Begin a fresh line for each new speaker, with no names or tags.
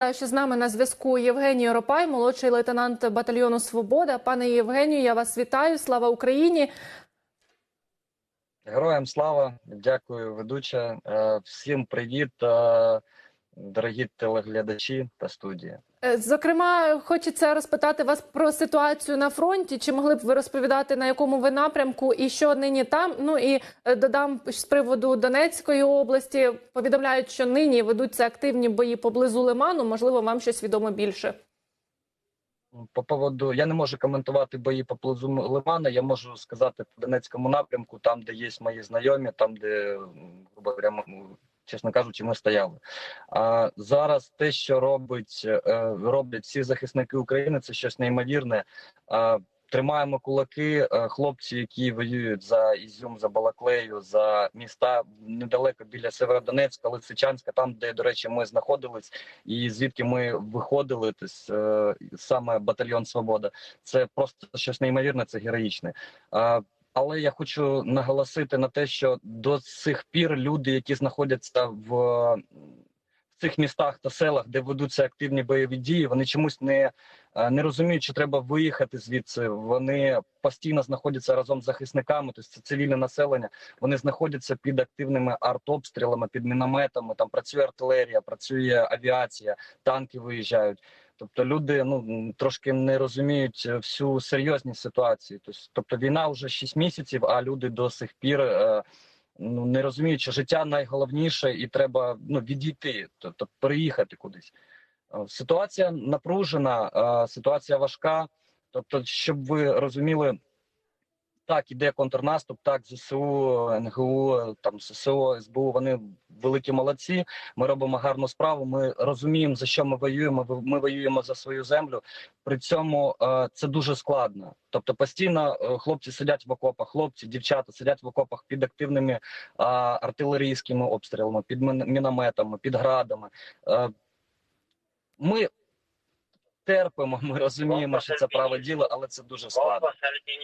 Що з нами на зв'язку Євгеній Оропай, молодший лейтенант батальйону Свобода. Пане Євгенію, я вас вітаю. Слава Україні!
Героям слава, дякую, ведуча. Е, Всім привіт, е, дорогі телеглядачі та студії.
Е, Зокрема, хочеться розпитати вас про ситуацію на фронті. Чи могли б ви розповідати, на якому ви напрямку і що нині там? Ну і е, додам з приводу Донецької області. Повідомляють, що нині ведуться активні бої поблизу Лиману. Можливо, вам щось відомо більше.
По поводу я не можу коментувати бої поблизу Лимана. Я можу сказати по Донецькому напрямку, там, де є мої знайомі, там де грубо говоря, чесно кажучи, ми стояли. А зараз те, що робить е, роблять всі захисники України, це щось неймовірне. Тримаємо кулаки, Е, хлопці, які воюють за Ізюм, за Балаклею, за міста недалеко біля Северодонецька, Лисичанська, там, де, до речі, ми знаходились, і звідки ми виходили, е, саме батальйон Свобода. Це просто щось неймовірне, це героїчне. Але я хочу наголосити на те, що до сих пір люди, які знаходяться в, в цих містах та селах, де ведуться активні бойові дії, вони чомусь не, е, не розуміють, що треба виїхати звідси. Вони постійно знаходяться разом з захисниками, тобто це цивільне населення. Вони знаходяться під активними артобстрілами, під мінометами. Там працює артилерія, працює авіація, танки виїжджають. Тобто люди ну трошки не розуміють е, всю серйозність ситуації. Тобто, війна вже 6 місяців, а люди до сих пір е, ну не розуміють, що життя найголовніше, і треба ну відійти, тобто переїхати кудись. Е, Ситуація напружена, ситуація важка. Тобто, щоб ви розуміли, так іде контрнаступ, так ЗСУ, НГУ, там ССО, СБУ. Вони великі молодці. Ми робимо гарну справу. Ми розуміємо за що ми воюємо. Ми воюємо за свою землю. При цьому е, це дуже складно. Тобто, постійно е, хлопці сидять в окопах, хлопці, дівчата сидять в окопах під активними е, артилерійськими обстрілами, під мінометами, під градами. Ми терпимо, ми розуміємо, що це праве діло, але це дуже складно.